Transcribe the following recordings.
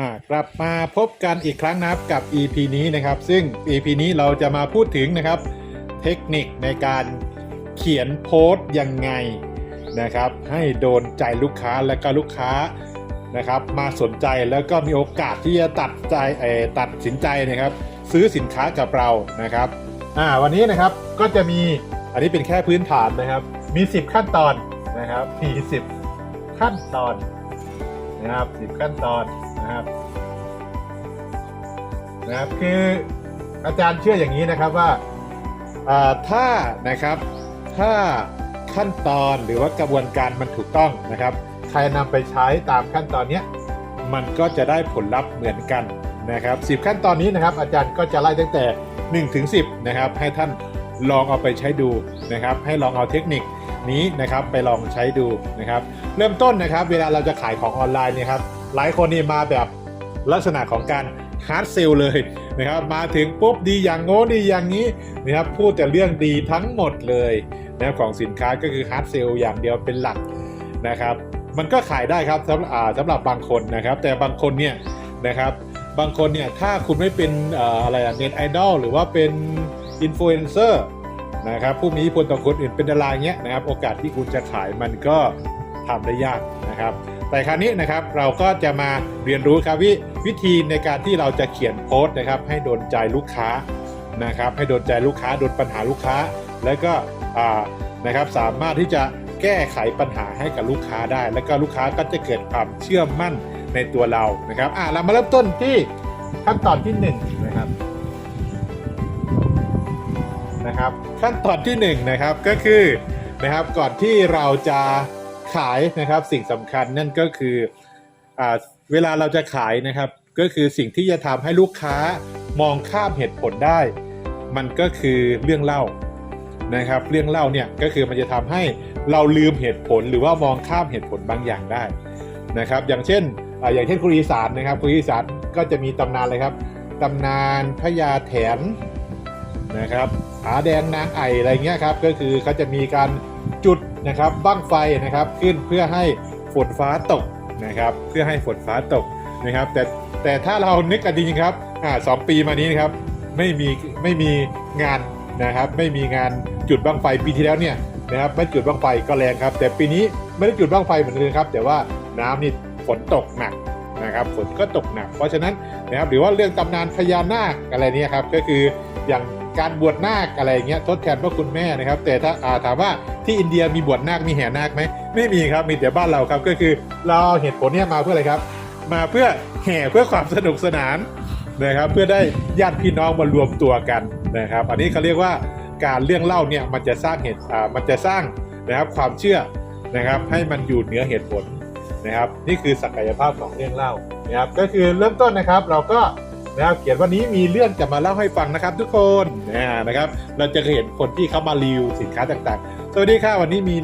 อ่ากลับมาพบกันอีกครั้งนะครับกับ EP นี้นะครับ ซึ่ง EP นี้เราจะมาพูดถึงนะครับ เทคนิคในการเขียนโพสต์ยังไงนะครับ ให้โดนใจลูกค้าและก็ลูกค้านะครับ มาสนใจแล้วก็มีโอกาสที่จะตัดใจตัดสินใจนะครับ ซื้อสินค้ากับเรานะครับอ่าวันนี้นะครับก็จะมีอันนี้เป็นแค่พื้นฐานนะครับ มี 10 ขั้นตอนนะครับมี10ขั้นตอนนะครับ 10 ขั้นตอน นะครับนะครับคืออาจารย์เชื่ออย่างนี้นะครับว่าถ้านะครับถ้าขั้นตอนหรือว่ากระบวนการมันถูกต้องนะครับ ใครนำไปใช้ตามขั้นตอนเนี้ยมันก็จะได้ผลลัพธ์เหมือนกันนะครับ10 ขั้นตอนนี้นะครับ อาจารย์ก็จะไล่ตั้งแต่1ถึง10นะครับให้ท่านลองเอาไปใช้ดูนะครับ ให้ลองเอาเทคนิคนี้นะครับไปลองใช้ดูนะครับ เริ่มต้นนะครับ เวลาเราจะขายของออนไลน์เนี่ยครับ หลายคนนี่มาแบบลักษณะของการฮาร์ดเซลเลยนะครับ มาถึงปุ๊บดีอย่างโน้ดีอย่างนี้นะครับพูดแต่เรื่องดีทั้งหมดเลยนะของสินค้าก็คือฮาร์ดเซลอย่างเดียวเป็นหลักนะครับ มันก็ขายได้ครับสำหรับสำหรับบางคนนะครับ แต่บางคนเนี่ยนะครับ บางคนเนี่ยถ้าคุณไม่เป็นเอ่ออะไรอะเน็ตไอดอลหรือว่าเป็นอินฟลูเอนเซอร์นะครับผู้มีอิทธิพลต่อคนอื่นเป็นดาราเงี้ยนะครับ โอกาสที่คุณจะขายมันก็ทำได้ยากนะครับ แต่คราวนี้นะครับเราก็จะมาเรียนรู้ครับวิวิธีในการที่เราจะเขียนโพสต์นะครับ ให้โดนใจลูกค้านะครับ ให้โดนใจลูกค้าโดนปัญหาลูกค้า แล้วก็นะครับสามารถที่จะแก้ไขปัญหาให้กับลูกค้าได้ แล้วก็ลูกค้าก็จะเกิดความเชื่อมั่นในตัวเรานะครับอ่าเรามาเริ่มต้นที่ขั้นตอนที่หนึ่งนะครับนะครับ ขั้นตอนที่หนึ่งนะครับก็คือนะครับก่อนที่เราจะ ขายนะครับสิ่งสำคัญนั่นก็คืออเวลาเราจะขายนะครับ ก็คือสิ่งที่จะทำให้ลูกค้ามองข้ามเหตุผลได้ มันก็คือเรื่องเล่านะครับ เรื่องเล่าเนี่ยก็คือมันจะทำให้เราลืมเหตุผลหรือว่ามองข้ามเหตุผลบางอย่างได้นะครับ อย่างเช่นออย่างเช่นคุรีสารนะครับคุรีสารก็จะมีตำนานเลยครับตำนานพญาแถนนะครับผาแดงนางไออะไรเงี้ยครับก็คือเขาจะมีการจุด นะครับบั้งไฟนะครับขึ้นเพื่อให้ฝนฟ้าตกนะครับ เพื่อให้ฝนฟ้าตกนะครับ แต่แต่ถ้าเรานึกกันจริงครับอ่าสองปีมานี้นะครับไม่มีไม่มีงานนะครับ ไม่มีงานจุดบั้งไฟปีที่แล้วเนี่ยนะครับไม่จุดบั้งไฟก็แรงครับ แต่ปีนี้ไม่ได้จุดบั้งไฟเหมือนเดิมครับ แต่ว่าน้ำนี่ฝนตกหนักนะครับฝนก็ตกหนัก เพราะฉะนั้นนะครับหรือว่าเรื่องตำนานพญานาคอะไรเนี่ยครับก็คืออย่าง การบวชนาคอะไรเงี้ยทดแทนพระคุณแม่นะครับ แต่ถ้าาถามว่าที่อินเดียมีบวชนาคมีแห่นาคไหมไม่มีครับมีแต่บ้านเราครับก็คือเราเอาเหตุผลเนี่ยมาเพื่ออะไรครับ มาเพื่อแห่เพื่อความสนุกสนานนะครับเพื่อได้ญาติพี่น้องมารวมตัวกันนะครับ อันนี้เขาเรียกว่าการเรื่องเล่าเนี่ยมันจะสร้างเหตุอ่ามันจะสร้างนะครับความเชื่อนะครับให้มันอยู่เหนือเหตุผลนะครับ นี่คือศักยภาพของเรื่องเล่านะครับก็คือเริ่มต้นนะครับเราก็ นะครับเขียนวันนี้มีเรื่องจะมาเล่าให้ฟังนะครับ ทุกคนนะนะครับ เราจะเห็นคนที่เขามารีวิวสินค้าต่างๆ สวัสดีค่ะวันนี้มี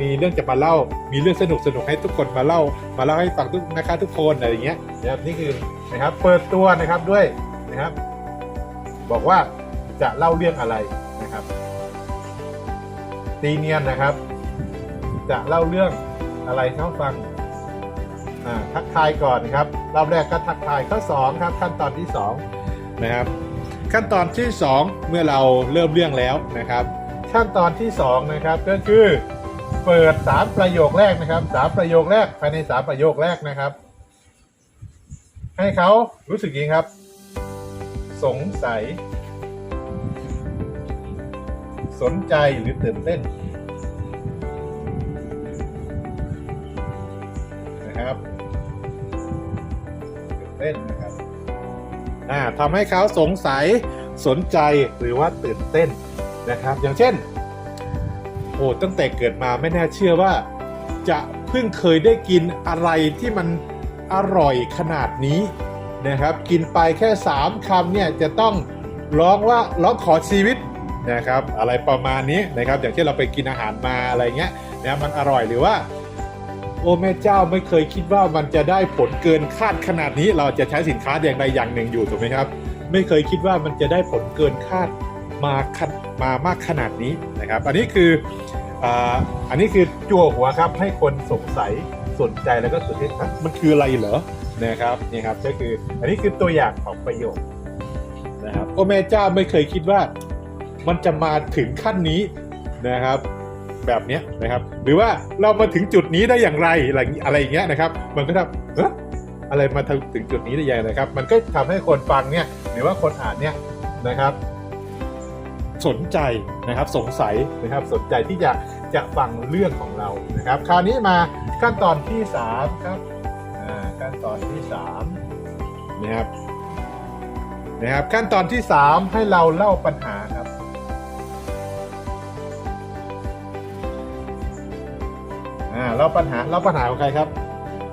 มีเรื่องจะมาเล่า มีเรื่องสนุกสนุกให้ทุกคนมาเล่า มาเล่าให้ฟังทุกนะคะทุกคนอะไรอย่างเงี้ยนะครับนี่คือนะครับเปิดตัวนะครับด้วยนะครับ บอกว่าจะเล่าเรื่องอะไรนะครับ ตีเนียนนะครับ จะเล่าเรื่องอะไรให้เขาฟัง ทักทายก่อนนะครับรอบแรกก็ทักทายข้อสองครับขั้นตอนที่สองนะครับขั้นตอนที่สองเมื่อเราเริ่มเรื่องแล้วนะครับ ขั้นตอนที่สองนะครับก็คือเปิดสามประโยคแรกนะครับสามประโยคแรกภายในสามประโยคแรกนะครับ ให้เขารู้สึกยังไงครับ สงสัย สนใจหรือตื่นเต้นนะครับตื่น เต้นนะครับอ่าทำให้เขาสงสัยสนใจหรือว่าตื่นเต้นนะครับ อย่างเช่นโอ้ตั้งแต่เกิดมาไม่น่าเชื่อว่า จะเพิ่งเคยได้กินอะไรที่มันอร่อยขนาดนี้นะครับ กินไปแค่ 3คำเนี่ยจะต้องร้องว่าร้องขอชีวิตนะครับ อะไรประมาณนี้นะครับ อย่างเช่นเราไปกินอาหารมาอะไรเงี้ยนะมันอร่อยหรือว่า โอ้แม่เจ้าไม่เคยคิดว่ามันจะได้ผลเกินคาดขนาดนี้ เราจะใช้สินค้าอย่างใดอย่างหนึ่งอยู่ถูกไหมครับ ไม่เคยคิดว่ามันจะได้ผลเกินคาดมาขนมามากขนาดนี้นะครับ อันนี้คืออันนี้คือจั่วหัวครับให้คนสงสัยสนใจแล้วก็ตื่นเต้นฮะมันคืออะไรเหรอนะครับนี่ครับก็คืออันนี้คือตัวอย่างของประโยคนะครับโอ้แม่เจ้าไม่เคยคิดว่ามันจะมาถึงขั้นนี้นะครับ แบบนี้นะครับ หรือว่าเรามาถึงจุดนี้ได้อย่างไรอะไรอะไรอย่างเงี้ยนะครับ มันก็ทำอะอะไรมาถึงจุดนี้ได้ยังไงนะครับ มันก็ทำให้คนฟังเนี่ยหรือว่าคนอ่านเนี่ยนะครับ สนใจนะครับสงสัยนะครับสนใจที่จะจะฟังเรื่องของเรานะครับ คราวนี้มาขั้นตอนที่สามครับขั้นตอนที่สามนะครับนะครับขั้นตอนที่สามให้เราเล่าปัญหาครับ อ่าเล่าปัญหาเล่าปัญหาของใครครับ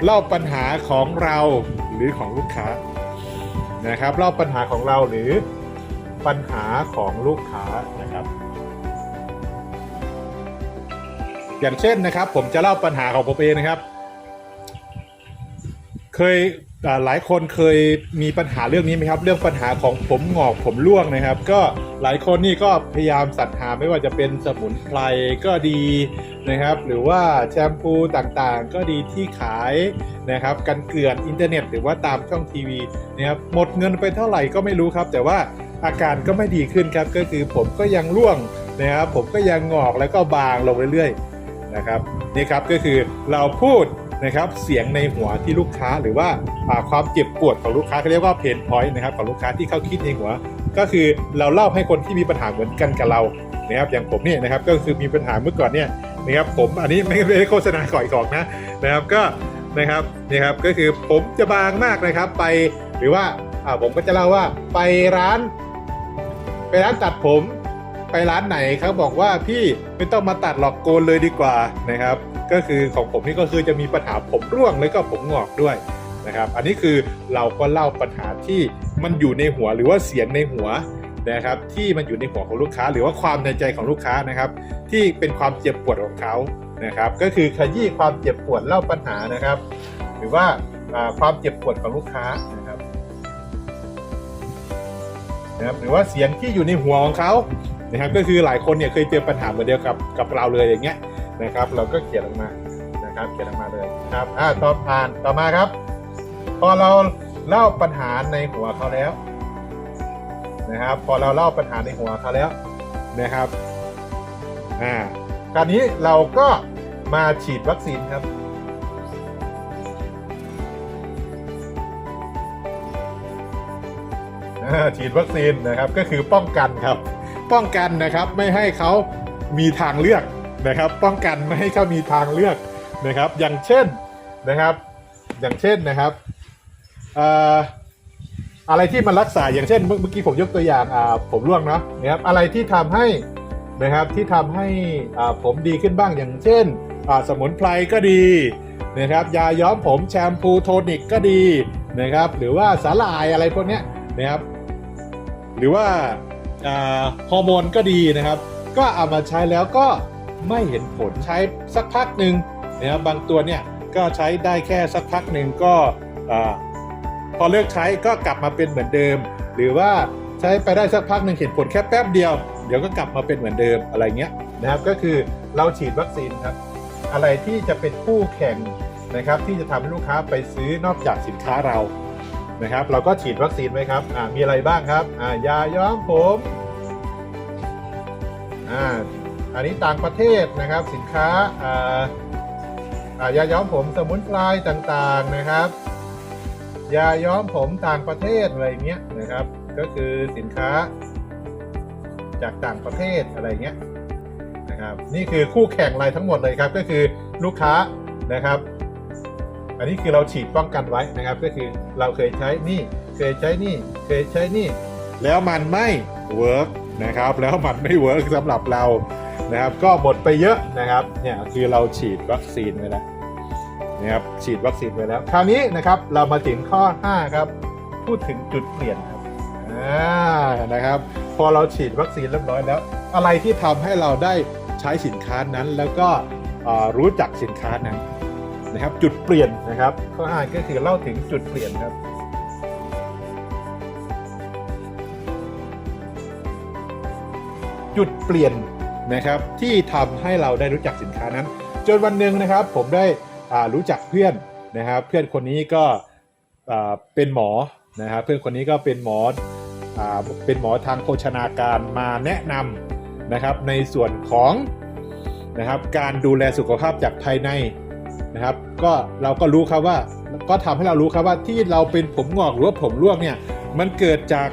เล่าปัญหาของเราหรือของลูกค้านะครับเล่าปัญหาของเราหรือปัญหาของลูกค้านะครับ อย่างเช่นนะครับ ผมจะเล่าปัญหาของผมเองนะครับ เคย หลายคนเคยมีปัญหาเรื่องนี้ไหมครับ เรื่องปัญหาของผมหงอกผมร่วงนะครับ ก็หลายคนนี่ก็พยายามสรรหาไม่ว่าจะเป็นสมุนไพรก็ดีนะครับ หรือว่าแชมพูต่างๆ ก็ดีที่ขายนะครับกันเกลื่อนอินเทอร์เน็ต หรือว่าตามช่องทีวีนะครับหมดเงินไปเท่าไหร่ก็ไม่รู้ครับ แต่ว่าอาการก็ไม่ดีขึ้นครับ ก็คือผมก็ยังร่วงนะครับ ผมก็ยังงอกแล้วก็บางลงเรื่อยๆนะครับนี่ครับก็คือเราพูด นะครับเสียงในหัวที่ลูกค้าหรือว่าความเจ็บปวดของลูกค้าเขาเรียกว่าเพนพอยต์นะครับของลูกค้าที่เขาคิดในหัว ก็คือเราเล่าให้คนที่มีปัญหาเหมือนกันกับเรานะครับอย่างผมเนี่ยนะครับก็คือมีปัญหาเมื่อก่อนเนี่ยนะครับผมอันนี้ไม่ได้โฆษณาก่อยกอกนะนะครับก็นะครับนี่ครับก็คือผมจะบางมากนะครับไปหรือว่าผมก็จะเล่าว่าไปร้าน ไปร้านตัดผม ไปร้านไหนเขาบอกว่าพี่ไม่ต้องมาตัดหรอกโกนเลยดีกว่านะครับ ก็คือของผมนี่ก็คือจะมีปัญหาผมร่วงแล้วก็ผมงอกด้วยนะครับ อันนี้คือเราก็เล่าปัญหาที่มันอยู่ในหัวหรือว่าเสียงในหัวนะครับ ที่มันอยู่ในหัวของลูกค้า หรือว่าความในใจของลูกค้านะครับ ที่เป็นความเจ็บปวดของเขานะครับ ก็คือขยี้ความเจ็บปวดเล่าปัญหานะครับ หรือว่าอ่าความเจ็บปวดของลูกค้านะครับนะครับหรือว่าเสียงที่อยู่ในหัวของเขา นะครับก็คือหลายคนเนี่ยเคยเจอปัญหาเหมือนเดียวกับกับเราเลยอย่างเงี้ยนะครับ เราก็เขียนออกมานะครับเขียนออกมาเลยนะครับอ่าต่อผ่านต่อมาครับ พอเราเล่าปัญหาในหัวเขาแล้วนะครับ พอเราเล่าปัญหาในหัวเขาแล้วนะครับอ่าคราวนี้เราก็มาฉีดวัคซีนครับอ่าฉีดวัคซีนนะครับก็คือป้องกันครับ ป้องกันนะครับ ไม่ให้เขามีทางเลือกนะครับ ป้องกันไม่ให้เขามีทางเลือกนะครับ อย่างเช่นนะครับ อย่างเช่นนะครับอะไรที่มันรักษาอย่างเช่น เมื่อกี้ผมยกตัวอย่างผมร่วงเนาะนะครับอะไรที่ทำให้นะครับที่ทำให้ผมดีขึ้นบ้างอย่างเช่น สมุนไพรก็ดีนะครับยาย้อมผมแชมพูโทนิกก็ดีนะครับ หรือว่าสาหร่ายอะไรพวกนี้นะครับ หรือว่า ฮอร์โมนก็ดีนะครับ ก็เอามาใช้แล้วก็ไม่เห็นผลใช้สักพักหนึ่งนะครับบางตัวเนี่ยก็ใช้ได้แค่สักพักหนึ่งก็พอเลิกใช้ก็กลับมาเป็นเหมือนเดิม หรือว่าใช้ไปได้สักพักหนึ่งเห็นผลแค่แป๊บเดียว เดี๋ยวก็กลับมาเป็นเหมือนเดิมอะไรเงี้ยนะครับ ก็คือเราฉีดวัคซีนครับ อะไรที่จะเป็นคู่แข่งนะครับ ที่จะทำให้ลูกค้าไปซื้อนอกจากสินค้าเรา นะครับ เราก็ฉีดวัคซีนไว้ครับอ่ามีอะไรบ้างครับอ่ายาย้อมผมอ่าอันนี้ต่างประเทศนะครับ สินค้าอ่าอายาย้อมผมสมุนไพรต่างๆนะครับ ยาย้อมผมต่างประเทศอะไรเงี้ยนะครับ ก็คือสินค้า จากต่างประเทศอะไรเงี้ยนะครับ นี่คือคู่แข่งรายทั้งหมดเลยครับ ก็คือลูกค้านะครับ อันนี้คือเราฉีดป้องกันไว้นะครับ ก็คือเราเคยใช้นี่เคยใช้นี่เคยใช้นี่ แล้วมันไม่เวิร์กนะครับ แล้วมันไม่เวิร์กสำหรับเรานะครับ ก็หมดไปเยอะนะครับเนี่ยคือเราฉีดวัคซีนไปแล้วนะครับฉีดวัคซีนไปแล้ว คราวนี้นะครับเรามาถึงข้อ 5 ครับ พูดถึงจุดเปลี่ยนครับอ่านะครับ พอเราฉีดวัคซีนเรียบร้อยแล้ว อะไรที่ทำให้เราได้ใช้สินค้านั้นแล้วก็รู้จักสินค้านั้น นะครับจุดเปลี่ยนนะครับข้อ5ก็คือเล่าถึงจุดเปลี่ยนครับจุดเปลี่ยนนะครับที่ทำให้เราได้รู้จักสินค้านั้น จนวันหนึ่งนะครับ ผมได้รู้จักเพื่อนนะครับ เพื่อนคนนี้ก็เป็นหมอนะครับเพื่อนคนนี้ก็เป็นหมออเป็นหมอทางโภชนาการมาแนะนำนะครับในส่วนของนะครับการดูแลสุขภาพจากภายใน นะครับ ก็เราก็รู้ครับว่าก็ทำให้เรารู้ครับว่าที่เราเป็นผมงอกหรือว่าผมร่วงเนี่ยมันเกิดจาก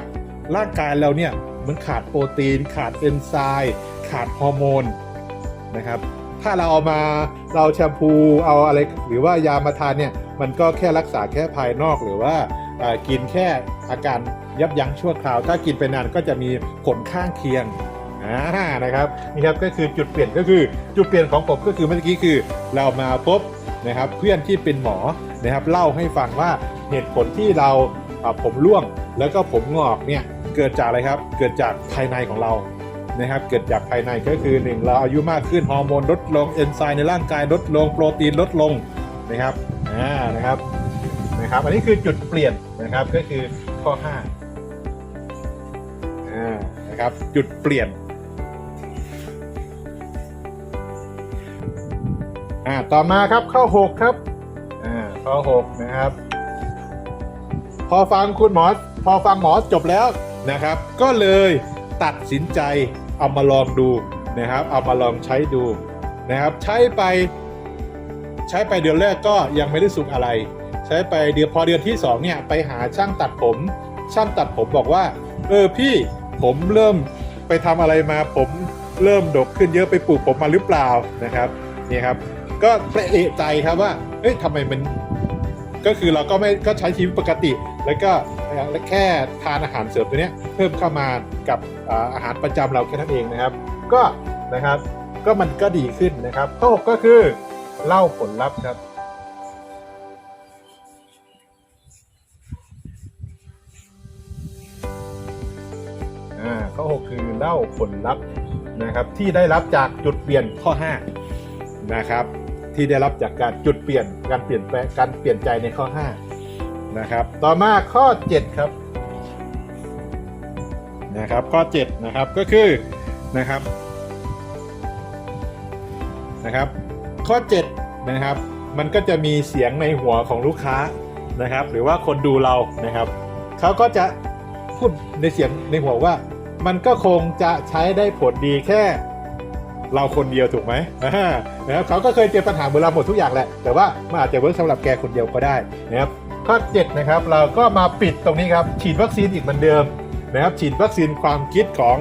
ร่างกายเราเนี่ยมันขาดโปรตีน ขาดเอนไซม์ขาดฮอร์โมนนะครับถ้าเราเอามาเราแชมพูเอาอะไรหรือว่ายามาทานเนี่ยมันก็แค่รักษาแค่ภายนอกหรือว่ากินแค่อาการยับยั้งชั่วคราว ถ้ากินไปนานก็จะมีผลข้างเคียงนะครับนี่ครับก็คือจุดเปลี่ยนก็คือจุดเปลี่ยนของผมก็คือเมื่อกี้คือ เรามาพบ นะครับ เพื่อนที่เป็นหมอนะครับเล่าให้ฟังว่าเหตุผลที่เราผมร่วงแล้วก็ผมงอกเนี่ยเกิดจากอะไรครับ เกิดจากภายในของเรานะครับเกิดจากภายในก็คือ 1 เราอายุมากขึ้นฮอร์โมนลดลงเอนไซม์ในร่างกายลดลงโปรตีนลดลงนะครับอ่านะครับนะครับ อันนี้คือจุดเปลี่ยนนะครับก็คือข้อ5อ่านะครับจุดเปลี่ยน อ่าต่อมาครับข้อ6ครับอ่าข้อ6นะครับ พอฟังคุณหมอ พอฟังหมอจบแล้วนะครับ ก็เลยตัดสินใจเอามาลองดูนะครับ เอามาลองใช้ดูนะครับ ใช้ไป ใช้ไปเดือนแรกก็ยังไม่ได้สุขอะไร ใช้ไปเดือนพอเดือนที่สองเนี่ยไปหาช่างตัดผม ช่างตัดผมบอกว่า เออพี่ผมเริ่มไปทำอะไรมาผมเริ่มดกขึ้นเยอะไปปลูกผมมาหรือเปล่านะครับนี่ครับ ก็เอะใจครับว่า เอ้ยทำไมมันก็คือเราก็ไม่ก็ใช้ชีวิตปกติ แล้วก็แค่ทานอาหารเสริมตัวเนี้ยเพิ่มเข้ามากับอาหารประจำเราแค่นั้นเองนะครับ ก็นะครับก็มันก็ดีขึ้นนะครับข้อหกก็คือเล่าผลลัพธ์ครับ อ่าข้อ6คือเล่าผลลัพธ์นะครับ ที่ได้รับจากจุดเปลี่ยนข้อ5นะครับ ที่ได้รับจากการจุดเปลี่ยนการเปลี่ยนแปลงการเปลี่ยนใจในข้อ 5 นะครับ ต่อมาข้อ 7 ครับนะครับข้อ 7 นะครับก็คือนะครับนะครับ ข้อ 7 นะครับ มันก็จะมีเสียงในหัวของลูกค้านะครับ หรือว่าคนดูเรานะครับเขาก็จะพูดในเสียงในหัวว่า มันก็คงจะใช้ได้ผลดีแค่ เราคนเดียวถูกไหมนะครับเขาก็เคยเจอปัญหาเหมือนเราหมดทุกอย่างแหละ แต่ว่ามันอาจจะเวิร์กสำหรับแกคนเดียวก็ได้นะครับข้อ7นะครับเราก็มาปิดตรงนี้ครับฉีดวัคซีนอีกเหมือนเดิมนะครับฉีดวัคซีนความคิดของ